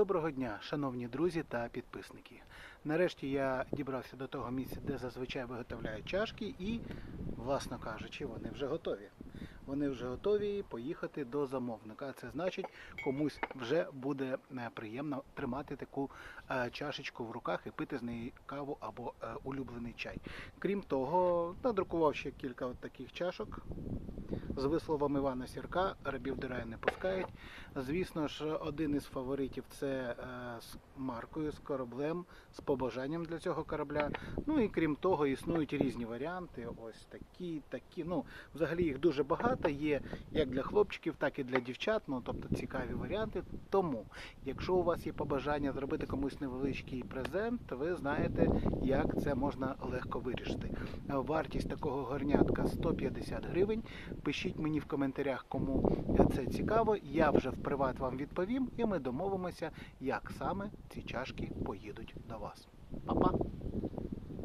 Доброго дня, шановні друзі та підписники. Нарешті я дібрався до того місця, де зазвичай виготовляють чашки, і, власно кажучи, вони вже готові. Вони вже готові поїхати до замовника. А Це значить, комусь вже буде е, приємно тримати таку е, чашечку в руках і пити з неї каву або е, улюблений чай. Крім того, надрукував ще кілька от таких чашок. З висловом Івана Сірка рабів до раю не пускають. Звісно ж, один із фаворитів це е, з маркою, з кораблем, з побажанням для цього корабля. Ну і крім того, існують різні варіанти. Ось такі, такі. Ну, взагалі їх дуже багато. Є як для хлопчиків, так і для дівчат. Ну, тобто цікаві варіанти. Тому, якщо у вас є побажання зробити комусь невеличкий презент, ви знаєте, як це можна легко вирішити. Вартість такого горнятка 150 гривень. Пишіть мені в коментарях, кому це цікаво. Я вже в приват вам відповім, і ми домовимося, як саме ці чашки поїдуть до вас. Па-па!